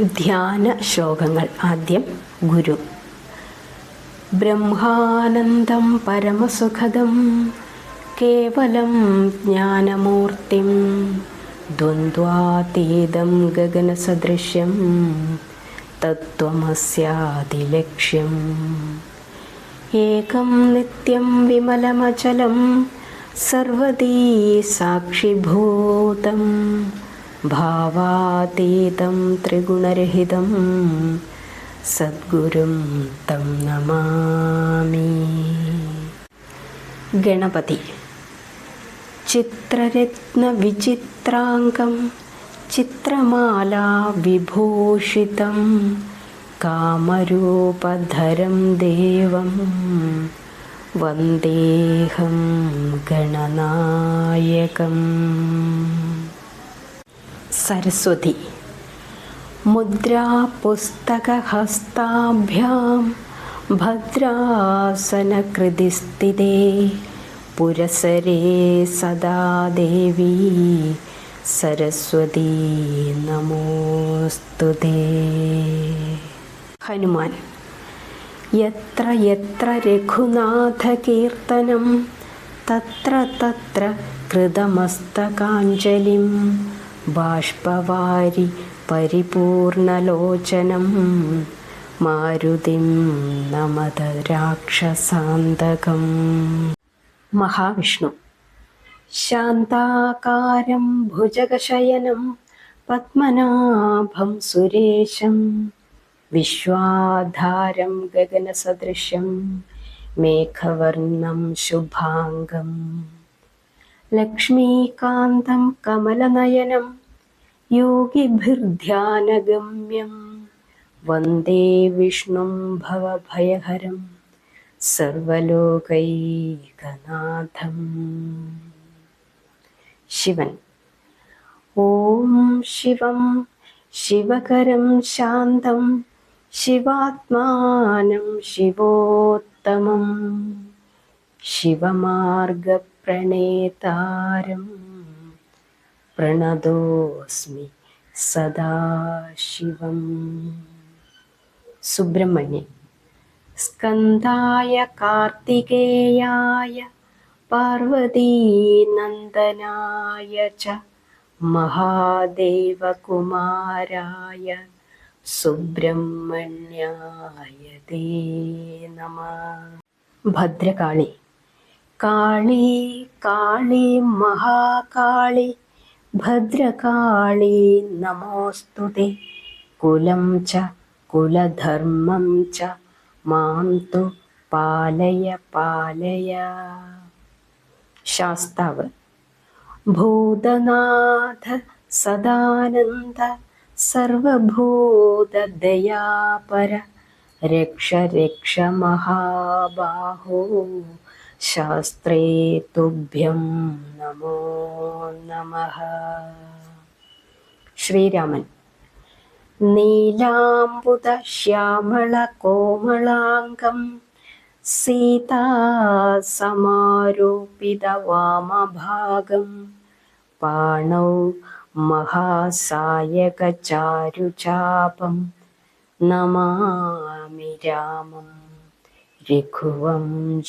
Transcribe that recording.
ധ്യാന ശ്ലോകങ്ങൾ. ആദ്യം ഗുരു. ബ്രഹ്മാനന്ദം പരമസുഖദം കേവലം ജ്ഞാനമൂർത്തിം ദ്വന്ദ്വാതീതം ഗഗനസദൃശ്യം തത്വമസ്യാതിലക്ഷ്യം. ഏകം നിത്യം വിമലമചലം സർവദീ സാക്ഷിഭൂതം भावातीतं त्रिगुणरहितं सद्गुरुं तं नमामि। गणपति चित्ररत्नविचित्राङ्गं चित्रमाला विभूषितं कामरूपधरं देवं वन्देहं गणनायकम्। സരസ്വതി. മുദ്രാപുസ്തകഹസ്താഭ്യാം ഭദ്രാസനകൃതിസ്ഥിതേ പുരസരേ സദാ ദേവി സരസ്വതി നമോസ്തുതേ ഹനുമാൻ എത്ര എത്ര രഘുനാഥകീർത്തനം തത്ര തത്ര കൃതമസ്തകാഞ്ജലിം ബാഷ്പവാരി പരിപൂർണലോചനം. മാരുതിം നമത രാക്ഷസാന്തകം. മഹാവിഷ്ണു. ശാന്താകാരം ഭുജഗശയനം പത്മനാഭം സുരേശം. വിശ്വാധാരം ഗഗനസദൃശം മേഘവർണം ശുഭാംഗം. ലക്ഷ്മീകാന്തം കമലനയനം യോഗിഭിർധ്യാനഗമ്യം വന്ദേ വിഷ്ണും ഭവഭയഹരം സർവലോകൈകനാഥം. ശിവൻ ഓം ശിവം ശിവകരം ശാന്തം ശിവാത്മാനം ശിവോത്തമം. ശിവമാർഗപ്രണേതാരം പ്രണതോസ്മി സദാശിവം. സുബ്രഹ്മണ്യൻ സ്കന്ധായ കാർത്തികേയായ പാർവതീനന്ദനായ ച മഹാദേവകുമാരായ സുബ്രഹ്മണ്യായ ദേ നമ. ഭദ്രകാളി കാളി കാളി മഹാകാളി ഭദ്രകാളി നമോസ്തുതേ. കുലം ച കുലധർമ്മം ച മാം തു പാലയ പാലയ. ശാസ്താവ്. ഭൂതനാഥ സദാനന്ദ സർവഭൂതദയാപര രക്ഷ രക്ഷ മഹാബാഹോ. ശാസ്ത്രേ തുഭ്യം നമോ നമ ശ്രീരാമൻ നീലാംബുത ശ്യാമള കോമളാംഗം സീതാസമാരൂപിത വാമഭാഗം പാണൗ മഹാസായകചാരുചാപം നമാമി രാമം रिघुवंशनाथम्